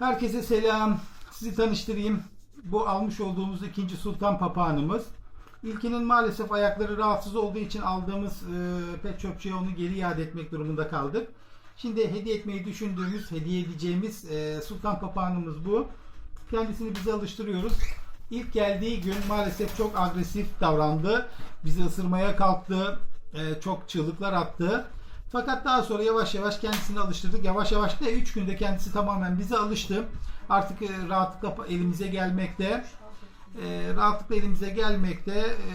Herkese selam. Sizi tanıştırayım. Bu almış olduğumuz ikinci sultan papağanımız. İlkinin maalesef ayakları rahatsız olduğu için aldığımız e, pet shopçuya onu geri iade etmek durumunda kaldık. Şimdi hediye etmeyi düşündüğümüz, hediye edeceğimiz e, sultan papağanımız bu. Kendisini bize alıştırıyoruz. İlk geldiği gün maalesef çok agresif davrandı. Bizi ısırmaya kalktı. e, çok çığlıklar attı. Fakat daha sonra yavaş yavaş kendisini alıştırdık. Yavaş yavaş da 3 günde kendisi tamamen bize alıştı. Artık e, rahatlıkla elimize gelmekte. E, rahatlıkla elimize gelmekte. E,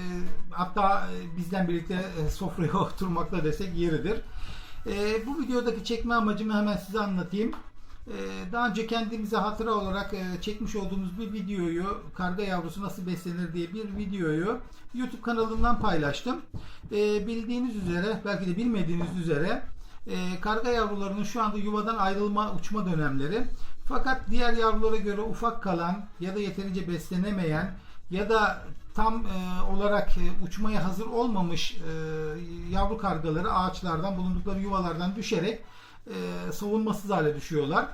hatta e, bizden birlikte e, sofraya oturmakta desek yeridir. E, bu videodaki çekme amacımı hemen size anlatayım. E, daha önce kendimize hatıra olarak e, çekmiş olduğumuz bir videoyu karga yavrusu nasıl beslenir diye bir videoyu YouTube kanalımdan paylaştım. E, bildiğiniz üzere belki de bilmediğiniz üzere e, karga yavrularının şu anda yuvadan ayrılma uçma dönemleri. Fakat diğer yavrulara göre ufak kalan ya da yeterince beslenemeyen ya da tam e, olarak uçmaya hazır olmamış yavru kargaları ağaçlardan bulundukları yuvalardan düşerek e, savunmasız hale düşüyorlar.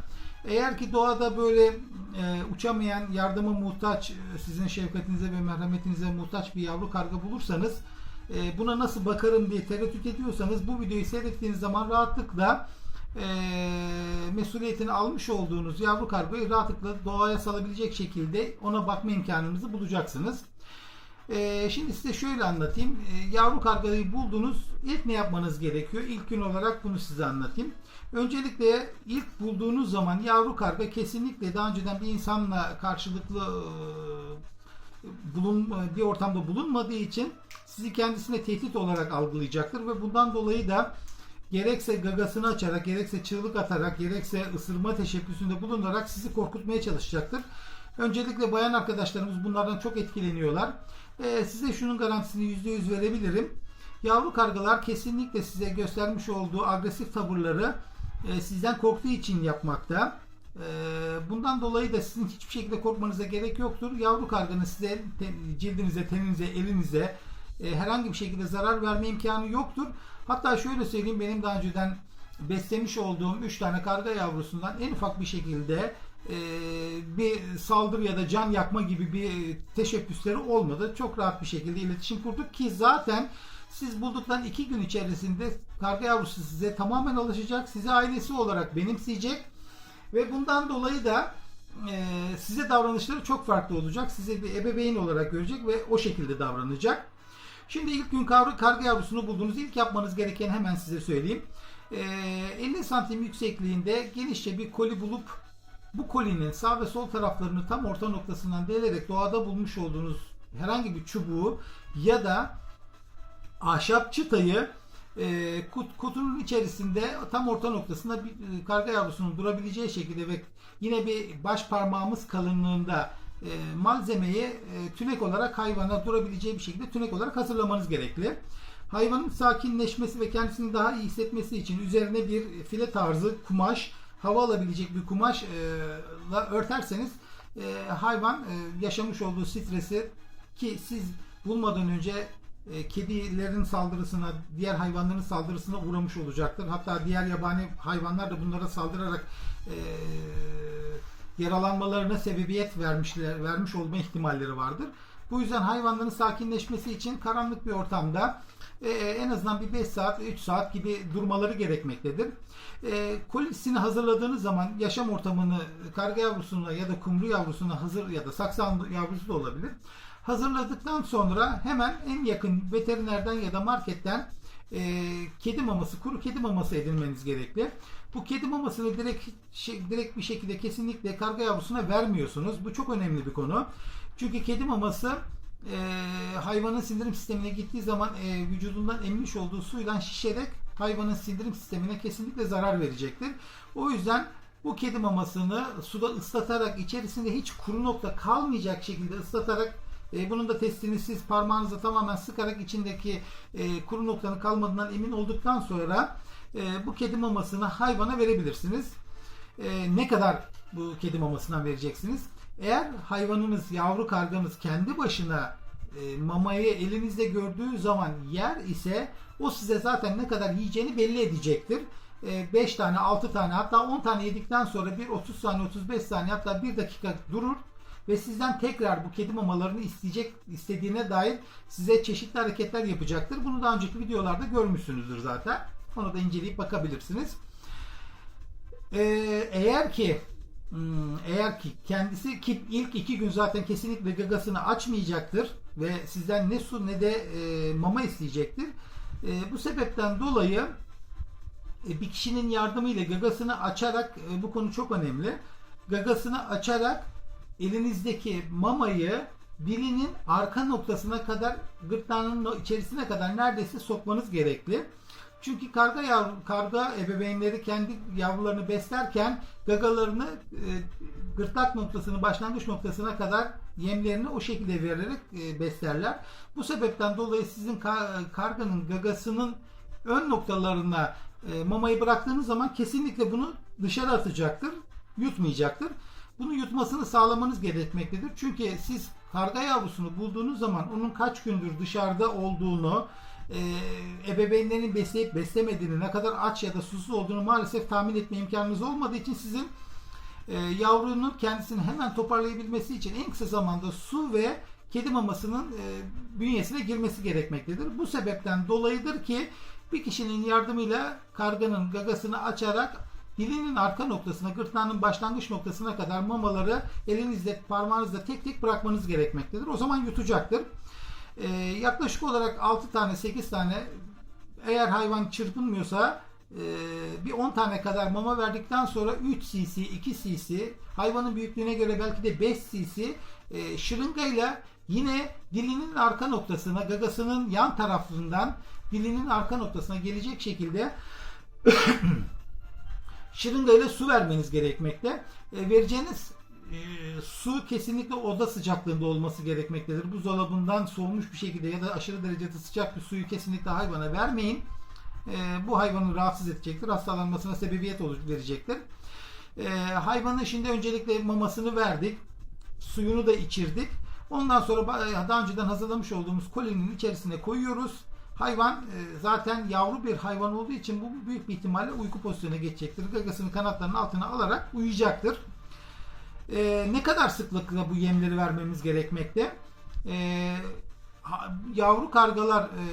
Eğer ki doğada böyle e, uçamayan, yardıma muhtaç, e, sizin şefkatinize ve merhametinize muhtaç bir yavru karga bulursanız e, buna nasıl bakarım diye tereddüt ediyorsanız bu videoyu seyrettiğiniz zaman rahatlıkla e, mesuliyetini almış olduğunuz yavru kargoyu rahatlıkla doğaya salabilecek şekilde ona bakma imkanınızı bulacaksınız. E, şimdi size şöyle anlatayım. E, yavru kargayı buldunuz. İlk ne yapmanız gerekiyor? İlk gün olarak bunu size anlatayım. Öncelikle ilk bulduğunuz zaman yavru karga kesinlikle daha önceden bir insanla karşılıklı e, bulun bir ortamda bulunmadığı için sizi kendisine tehdit olarak algılayacaktır ve bundan dolayı da gerekse gagasını açarak, gerekse çığlık atarak, gerekse ısırma teşebbüsünde bulunarak sizi korkutmaya çalışacaktır. Öncelikle bayan arkadaşlarımız bunlardan çok etkileniyorlar. Ee, size şunun garantisini %100 verebilirim. Yavru kargalar kesinlikle size göstermiş olduğu agresif tavırları e, sizden korktuğu için yapmakta. E, bundan dolayı da sizin hiçbir şekilde korkmanıza gerek yoktur. Yavru karganın size te- cildinize, teninize, elinize e, herhangi bir şekilde zarar verme imkanı yoktur. Hatta şöyle söyleyeyim benim daha önceden beslemiş olduğum 3 tane karga yavrusundan en ufak bir şekilde e, bir saldırı ya da can yakma gibi bir teşebbüsleri olmadı. Çok rahat bir şekilde iletişim kurduk ki zaten siz bulduktan iki gün içerisinde karga yavrusu size tamamen alışacak. Sizi ailesi olarak benimseyecek. Ve bundan dolayı da e, size davranışları çok farklı olacak. Size bir ebeveyn olarak görecek ve o şekilde davranacak. Şimdi ilk gün kar- karga yavrusunu buldunuz. İlk yapmanız gereken hemen size söyleyeyim. E, 50 santim yüksekliğinde genişçe bir koli bulup bu kolinin sağ ve sol taraflarını tam orta noktasından delerek doğada bulmuş olduğunuz herhangi bir çubuğu ya da ahşap çıtayı e, kut, kutunun içerisinde tam orta noktasında bir e, karga yavrusunun durabileceği şekilde ve yine bir baş parmağımız kalınlığında e, malzemeyi e, tünek olarak hayvana durabileceği bir şekilde tünek olarak hazırlamanız gerekli. Hayvanın sakinleşmesi ve kendisini daha iyi hissetmesi için üzerine bir file tarzı kumaş, hava alabilecek bir kumaşla örterseniz e, hayvan e, yaşamış olduğu stresi ki siz bulmadan önce e, kedilerin saldırısına, diğer hayvanların saldırısına uğramış olacaktır. Hatta diğer yabani hayvanlar da bunlara saldırarak yaralanmalarına sebebiyet vermişler, vermiş olma ihtimalleri vardır. Bu yüzden hayvanların sakinleşmesi için karanlık bir ortamda e, en azından bir 5 saat, 3 saat gibi durmaları gerekmektedir. E, kolisini hazırladığınız zaman yaşam ortamını karga yavrusuna ya da kumru yavrusuna hazır ya da saksan yavrusu da olabilir. Hazırladıktan sonra hemen en yakın veterinerden ya da marketten e, kedi maması, kuru kedi maması edinmeniz gerekli. Bu kedi mamasını direkt şey, direkt bir şekilde kesinlikle karga yavrusuna vermiyorsunuz. Bu çok önemli bir konu. Çünkü kedi maması e, hayvanın sindirim sistemine gittiği zaman e, vücudundan emmiş olduğu suyla şişerek hayvanın sindirim sistemine kesinlikle zarar verecektir. O yüzden bu kedi mamasını suda ıslatarak içerisinde hiç kuru nokta kalmayacak şekilde ıslatarak e, bunun da testini siz parmağınıza tamamen sıkarak içindeki e, kuru noktanın kalmadığından emin olduktan sonra e, bu kedi mamasını hayvana verebilirsiniz. E, ne kadar bu kedi mamasından vereceksiniz? Eğer hayvanınız, yavru karganız kendi başına e, mamayı elinizde gördüğü zaman yer ise o size zaten ne kadar yiyeceğini belli edecektir. 5 tane 6 tane hatta 10 tane yedikten sonra bir 30 saniye 35 saniye hatta 1 dakika durur ve sizden tekrar bu kedi mamalarını isteyecek istediğine dair size çeşitli hareketler yapacaktır. Bunu daha önceki videolarda görmüşsünüzdür zaten. Onu da inceleyip bakabilirsiniz. Ee, eğer ki hmm, eğer ki kendisi ki ilk iki gün zaten kesinlikle gagasını açmayacaktır ve sizden ne su ne de e, mama isteyecektir. E, bu sebepten dolayı e, bir kişinin yardımıyla gagasını açarak e, bu konu çok önemli. Gagasını açarak elinizdeki mamayı dilinin arka noktasına kadar gırtlağının içerisine kadar neredeyse sokmanız gerekli. Çünkü karga yavru, karga ebeveynleri kendi yavrularını beslerken gagalarını e, gırtlak noktasını başlangıç noktasına kadar yemlerini o şekilde vererek e, beslerler. Bu sebepten dolayı sizin ka- karganın gagasının ön noktalarına e, mamayı bıraktığınız zaman kesinlikle bunu dışarı atacaktır, yutmayacaktır. Bunu yutmasını sağlamanız gerekmektedir. Çünkü siz karga yavrusunu bulduğunuz zaman onun kaç gündür dışarıda olduğunu, e, ebeveynlerinin besleyip beslemediğini, ne kadar aç ya da susuz olduğunu maalesef tahmin etme imkanınız olmadığı için sizin e, yavrunun kendisini hemen toparlayabilmesi için en kısa zamanda su ve kedi mamasının e, bünyesine girmesi gerekmektedir. Bu sebepten dolayıdır ki bir kişinin yardımıyla karganın gagasını açarak dilinin arka noktasına, gırtlağının başlangıç noktasına kadar mamaları elinizle, parmağınızla tek tek bırakmanız gerekmektedir. O zaman yutacaktır. Ee, yaklaşık olarak 6 tane, 8 tane eğer hayvan çırpınmıyorsa e, bir 10 tane kadar mama verdikten sonra 3 cc, 2 cc, hayvanın büyüklüğüne göre belki de 5 cc e, şırıngayla yine dilinin arka noktasına, gagasının yan tarafından dilinin arka noktasına gelecek şekilde şırıngayla su vermeniz gerekmekte. E, vereceğiniz e, su kesinlikle oda sıcaklığında olması gerekmektedir. Buzdolabından soğumuş bir şekilde ya da aşırı derecede sıcak bir suyu kesinlikle hayvana vermeyin. E, bu hayvanı rahatsız edecektir. Hastalanmasına sebebiyet verecektir. E, hayvanın şimdi öncelikle mamasını verdik. Suyunu da içirdik. Ondan sonra ba- daha önceden hazırlamış olduğumuz kolinin içerisine koyuyoruz. Hayvan e, zaten yavru bir hayvan olduğu için bu büyük bir ihtimalle uyku pozisyonuna geçecektir. Gagasını kanatlarının altına alarak uyuyacaktır. E, ne kadar sıklıkla bu yemleri vermemiz gerekmekte? E, yavru kargalar e,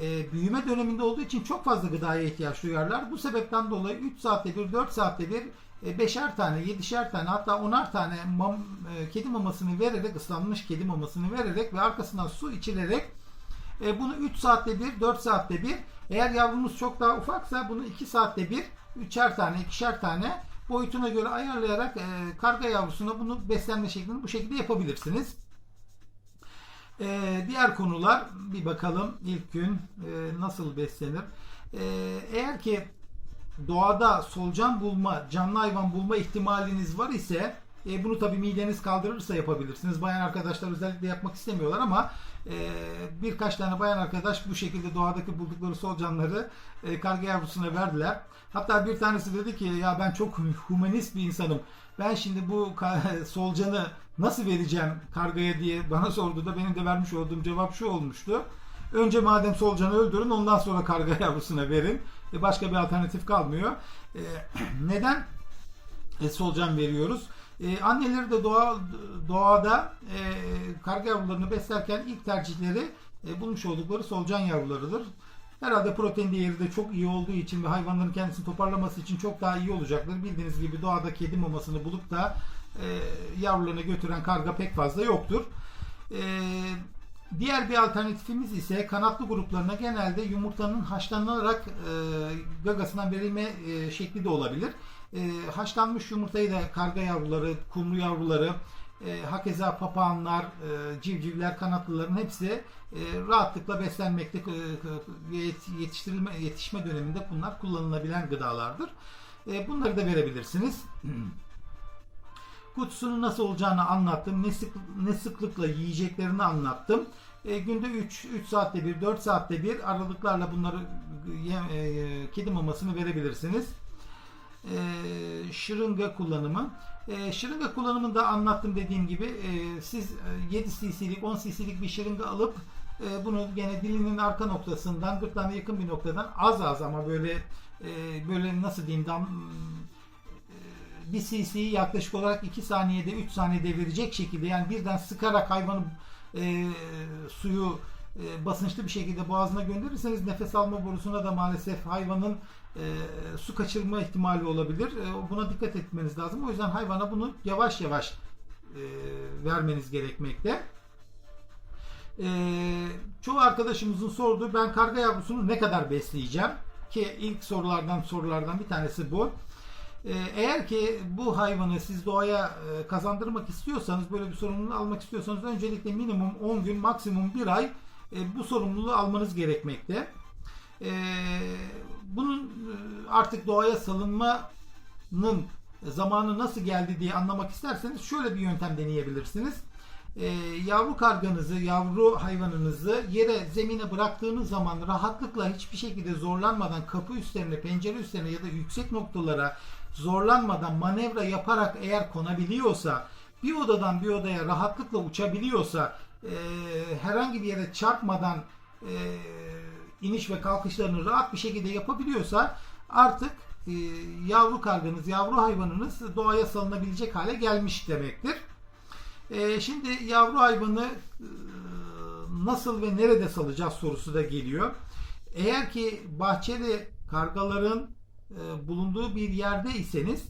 e, büyüme döneminde olduğu için çok fazla gıdaya ihtiyaç duyarlar. Bu sebepten dolayı 3 saatte bir, 4 saatte bir e, beşer tane, yedişer tane hatta onar tane mam, e, kedi mamasını vererek, ıslanmış kedi mamasını vererek ve arkasından su içilerek e, bunu 3 saatte bir, 4 saatte bir eğer yavrumuz çok daha ufaksa bunu 2 saatte bir, üçer tane, ikişer tane boyutuna göre ayarlayarak e, karga yavrusuna bunu beslenme şeklini bu şekilde yapabilirsiniz. Ee, diğer konular bir bakalım ilk gün e, nasıl beslenir. Ee, eğer ki doğada solucan bulma, canlı hayvan bulma ihtimaliniz var ise e, bunu tabii mideniz kaldırırsa yapabilirsiniz. Bayan arkadaşlar özellikle yapmak istemiyorlar ama e, birkaç tane bayan arkadaş bu şekilde doğadaki buldukları solucanları e, karga yavrusuna verdiler. Hatta bir tanesi dedi ki ya ben çok humanist bir insanım. Ben şimdi bu solucanı nasıl vereceğim kargaya diye bana sordu da benim de vermiş olduğum cevap şu olmuştu. Önce madem solucanı öldürün ondan sonra karga yavrusuna verin. E, başka bir alternatif kalmıyor. E, neden e, solucan veriyoruz? E, anneleri de doğa, doğada e, karga yavrularını beslerken ilk tercihleri e, bulmuş oldukları solucan yavrularıdır. Herhalde protein değeri de çok iyi olduğu için ve hayvanların kendisini toparlaması için çok daha iyi olacaktır. Bildiğiniz gibi doğada kedi mamasını bulup da e, yavrularına götüren karga pek fazla yoktur. E, diğer bir alternatifimiz ise kanatlı gruplarına genelde yumurtanın haşlanarak e, gagasından verilme e, şekli de olabilir. E, haşlanmış yumurtayı da karga yavruları, kumru yavruları, e, hakeza papağanlar, e, civcivler, kanatlıların hepsi e, rahatlıkla beslenmekte e, yet- yetiştirilme yetişme döneminde bunlar kullanılabilen gıdalardır. E, bunları da verebilirsiniz. Kutusunun nasıl olacağını anlattım. Ne, sık, ne sıklıkla yiyeceklerini anlattım. E, günde 3 3 saatte bir, 4 saatte bir aralıklarla bunları ye- e, kedi mamasını verebilirsiniz. E, şırınga kullanımı. E, şırınga kullanımını da anlattım dediğim gibi. E, siz e, 7 cc'lik, 10 cc'lik bir şırınga alıp e, bunu gene dilinin arka noktasından gırtlağına yakın bir noktadan az az ama böyle e, böyle nasıl diyeyim dam, e, bir cc'yi yaklaşık olarak 2 saniyede 3 saniyede verecek şekilde yani birden sıkarak hayvanın e, suyu e, basınçlı bir şekilde boğazına gönderirseniz nefes alma borusuna da maalesef hayvanın e, su kaçırma ihtimali olabilir. E, buna dikkat etmeniz lazım. O yüzden hayvana bunu yavaş yavaş e, vermeniz gerekmekte. E, çoğu arkadaşımızın sorduğu ben karga yavrusunu ne kadar besleyeceğim? Ki ilk sorulardan sorulardan bir tanesi bu. E, eğer ki bu hayvanı siz doğaya e, kazandırmak istiyorsanız, böyle bir sorumluluğu almak istiyorsanız öncelikle minimum 10 gün, maksimum 1 ay e, bu sorumluluğu almanız gerekmekte. E, bunun e, artık doğaya salınmanın zamanı nasıl geldi diye anlamak isterseniz şöyle bir yöntem deneyebilirsiniz. E, yavru karganızı, yavru hayvanınızı yere, zemine bıraktığınız zaman rahatlıkla hiçbir şekilde zorlanmadan kapı üstlerine, pencere üstlerine ya da yüksek noktalara zorlanmadan manevra yaparak eğer konabiliyorsa, bir odadan bir odaya rahatlıkla uçabiliyorsa, e, herhangi bir yere çarpmadan e, iniş ve kalkışlarını rahat bir şekilde yapabiliyorsa artık e, yavru karganız, yavru hayvanınız doğaya salınabilecek hale gelmiş demektir. E, şimdi yavru hayvanı e, nasıl ve nerede salacağız sorusu da geliyor. Eğer ki bahçede kargaların e, bulunduğu bir yerde iseniz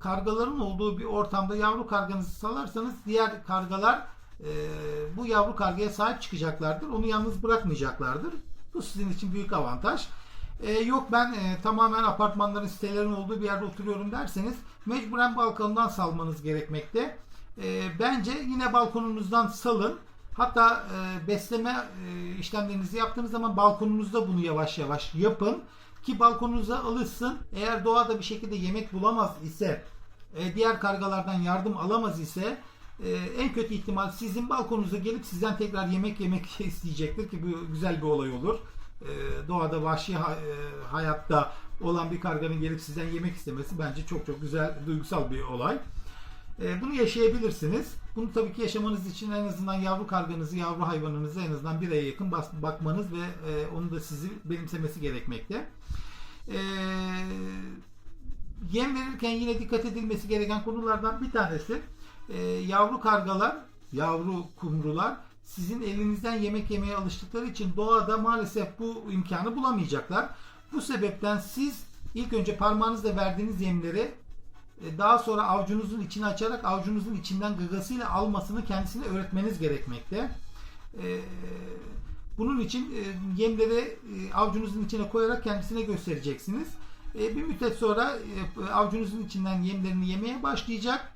kargaların olduğu bir ortamda yavru karganızı salarsanız diğer kargalar e, bu yavru kargaya sahip çıkacaklardır. Onu yalnız bırakmayacaklardır. Bu sizin için büyük avantaj. E, yok ben e, tamamen apartmanların sitelerin olduğu bir yerde oturuyorum derseniz mecburen balkondan salmanız gerekmekte. E, bence yine balkonunuzdan salın. Hatta e, besleme e, işlemlerinizi yaptığınız zaman balkonunuzda bunu yavaş yavaş yapın ki balkonunuza alışsın. Eğer doğada bir şekilde yemek bulamaz ise, e, diğer kargalardan yardım alamaz ise e, en kötü ihtimal sizin balkonunuza gelip sizden tekrar yemek yemek isteyecektir ki bu güzel bir olay olur. E, doğada vahşi ha- e, hayatta olan bir karganın gelip sizden yemek istemesi bence çok çok güzel, duygusal bir olay. E, bunu yaşayabilirsiniz. Bunu tabii ki yaşamanız için en azından yavru karganızı, yavru hayvanınızı en azından bir aya yakın bas- bakmanız ve e, onu da sizi benimsemesi gerekmekte. E, yem verirken yine dikkat edilmesi gereken konulardan bir tanesi e, yavru kargalar, yavru kumrular sizin elinizden yemek yemeye alıştıkları için doğada maalesef bu imkanı bulamayacaklar. Bu sebepten siz ilk önce parmağınızla verdiğiniz yemleri e, daha sonra avucunuzun içini açarak avucunuzun içinden gagasıyla almasını kendisine öğretmeniz gerekmekte. E, Bunun için e, yemleri avucunuzun içine koyarak kendisine göstereceksiniz. E, Bir müddet sonra e, avucunuzun içinden yemlerini yemeye başlayacak.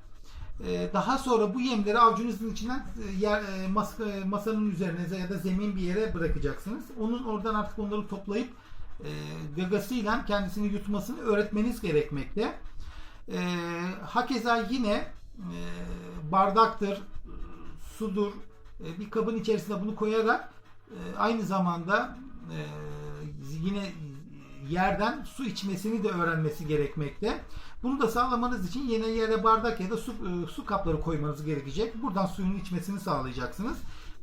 E, Daha sonra bu yemleri avucunuzun içinden yer, mas- masanın üzerine ya da zemin bir yere bırakacaksınız. Onun oradan artık onları toplayıp e, gagasıyla kendisini yutmasını öğretmeniz gerekmekte. E, hakeza yine bardaktır, sudur, bir kabın içerisine bunu koyarak aynı zamanda yine yerden su içmesini de öğrenmesi gerekmekte. Bunu da sağlamanız için yine yere bardak ya da su, e, su kapları koymanız gerekecek. Buradan suyun içmesini sağlayacaksınız.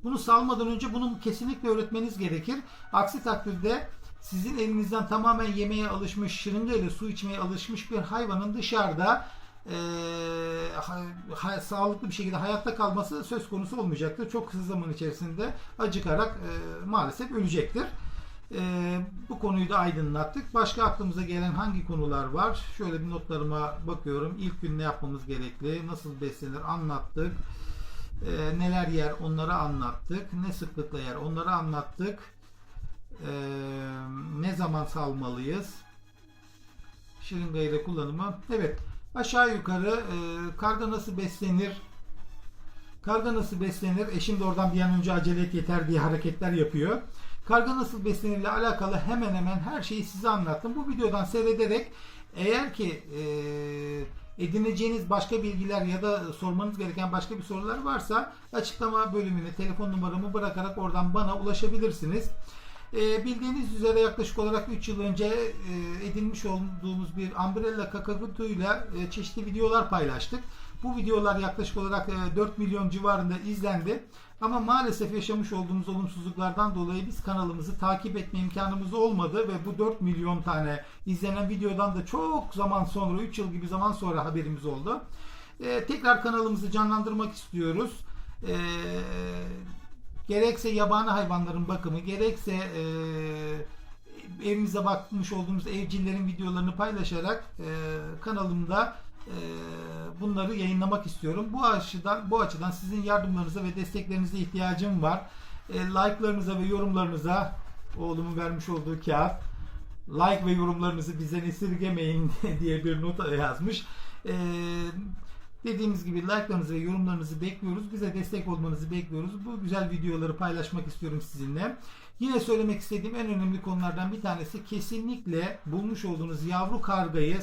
Bunu salmadan önce bunu kesinlikle öğretmeniz gerekir. Aksi takdirde sizin elinizden tamamen yemeğe alışmış, şırınga su içmeye alışmış bir hayvanın dışarıda e, ha- ha- sağlıklı bir şekilde hayatta kalması söz konusu olmayacaktır. Çok kısa zaman içerisinde acıkarak e, maalesef ölecektir. E, bu konuyu da aydınlattık. Başka aklımıza gelen hangi konular var? Şöyle bir notlarıma bakıyorum. İlk gün ne yapmamız gerekli? Nasıl beslenir? Anlattık. E, neler yer? Onları anlattık. Ne sıklıkla yer? Onları anlattık. E, ne zaman salmalıyız? Şırınga ile kullanımı. Evet. Aşağı yukarı e, karga nasıl beslenir? Karga nasıl beslenir? Eşim de oradan bir an önce acele et yeter diye hareketler yapıyor. Karga nasıl beslenir ile alakalı hemen hemen her şeyi size anlattım. Bu videodan seyrederek eğer ki e, edineceğiniz başka bilgiler ya da sormanız gereken başka bir sorular varsa açıklama bölümüne telefon numaramı bırakarak oradan bana ulaşabilirsiniz. E, bildiğiniz üzere yaklaşık olarak 3 yıl önce e, edinmiş olduğumuz bir Umbrella kakakutuyla e, çeşitli videolar paylaştık. Bu videolar yaklaşık olarak e, 4 milyon civarında izlendi. Ama maalesef yaşamış olduğumuz olumsuzluklardan dolayı biz kanalımızı takip etme imkanımız olmadı ve bu 4 milyon tane izlenen videodan da çok zaman sonra 3 yıl gibi zaman sonra haberimiz oldu. E, tekrar kanalımızı canlandırmak istiyoruz. E, gerekse yabani hayvanların bakımı, gerekse e, evimize bakmış olduğumuz evcillerin videolarını paylaşarak e, kanalımda e, bunları yayınlamak istiyorum. Bu açıdan bu açıdan sizin yardımlarınıza ve desteklerinize ihtiyacım var. E, like'larınıza ve yorumlarınıza oğlumun vermiş olduğu kağıt like ve yorumlarınızı bizden esirgemeyin diye bir not yazmış. E, dediğimiz gibi like'larınızı ve yorumlarınızı bekliyoruz. Bize destek olmanızı bekliyoruz. Bu güzel videoları paylaşmak istiyorum sizinle. Yine söylemek istediğim en önemli konulardan bir tanesi kesinlikle bulmuş olduğunuz yavru kargayı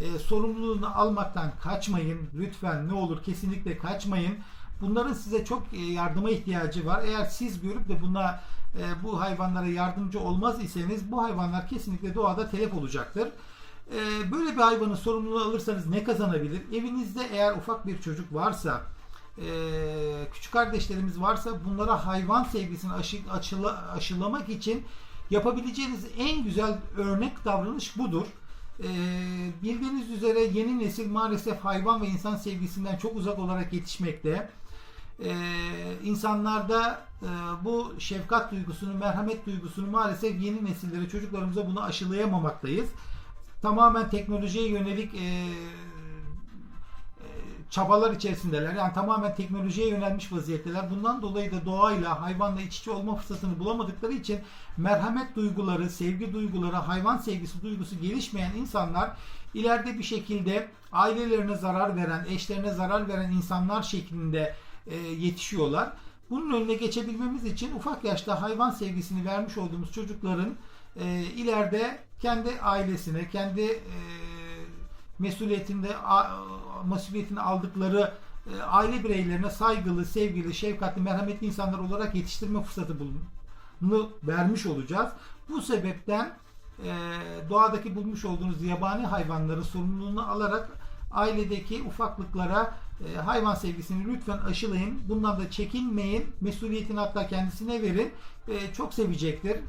e, sorumluluğunu almaktan kaçmayın. Lütfen ne olur kesinlikle kaçmayın. Bunların size çok e, yardıma ihtiyacı var. Eğer siz görüp de buna e, bu hayvanlara yardımcı olmaz iseniz bu hayvanlar kesinlikle doğada telef olacaktır. E, böyle bir hayvanın sorumluluğunu alırsanız ne kazanabilir? Evinizde eğer ufak bir çocuk varsa, e, küçük kardeşlerimiz varsa bunlara hayvan sevgisini aşı, aşıla, aşılamak için yapabileceğiniz en güzel örnek davranış budur. E, bildiğiniz üzere yeni nesil maalesef hayvan ve insan sevgisinden çok uzak olarak yetişmekte. E, insanlarda e, bu şefkat duygusunu, merhamet duygusunu maalesef yeni nesillere, çocuklarımıza bunu aşılayamamaktayız. Tamamen teknolojiye yönelik e, çabalar içerisindeler. Yani tamamen teknolojiye yönelmiş vaziyetteler. Bundan dolayı da doğayla, hayvanla iç içe olma fırsatını bulamadıkları için merhamet duyguları, sevgi duyguları, hayvan sevgisi duygusu gelişmeyen insanlar ileride bir şekilde ailelerine zarar veren, eşlerine zarar veren insanlar şeklinde e, yetişiyorlar. Bunun önüne geçebilmemiz için ufak yaşta hayvan sevgisini vermiş olduğumuz çocukların e, ileride kendi ailesine, kendi e, mesuliyetinde a, mesuliyetini aldıkları e, aile bireylerine saygılı, sevgili, şefkatli, merhametli insanlar olarak yetiştirme fırsatı bunu vermiş olacağız. Bu sebepten e, doğadaki bulmuş olduğunuz yabani hayvanların sorumluluğunu alarak ailedeki ufaklıklara e, hayvan sevgisini lütfen aşılayın. Bundan da çekinmeyin. Mesuliyetini hatta kendisine verin. E, çok sevecektir. E,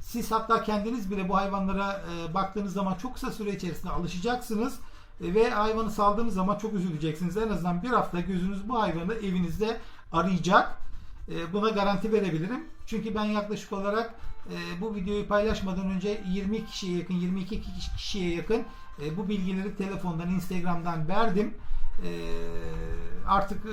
siz hatta kendiniz bile bu hayvanlara e, baktığınız zaman çok kısa süre içerisinde alışacaksınız. E, ve hayvanı saldığınız zaman çok üzüleceksiniz. En azından bir hafta gözünüz bu hayvanı evinizde arayacak. E, buna garanti verebilirim. Çünkü ben yaklaşık olarak e, bu videoyu paylaşmadan önce 20 kişiye yakın, 22 kişiye yakın bu bilgileri telefondan, Instagram'dan verdim. Artık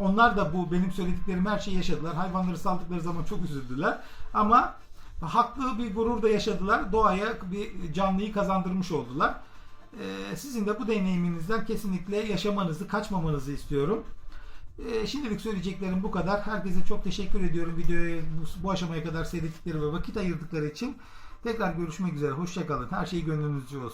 onlar da bu benim söylediklerim her şeyi yaşadılar. Hayvanları saldıkları zaman çok üzüldüler. Ama haklı bir gurur da yaşadılar. Doğaya bir canlıyı kazandırmış oldular. E, sizin de bu deneyiminizden kesinlikle yaşamanızı, kaçmamanızı istiyorum. E, şimdilik söyleyeceklerim bu kadar. Herkese çok teşekkür ediyorum videoyu bu, bu aşamaya kadar seyrettikleri ve vakit ayırdıkları için. Tekrar görüşmek üzere. Hoşçakalın. Her şey gönlünüzce olsun.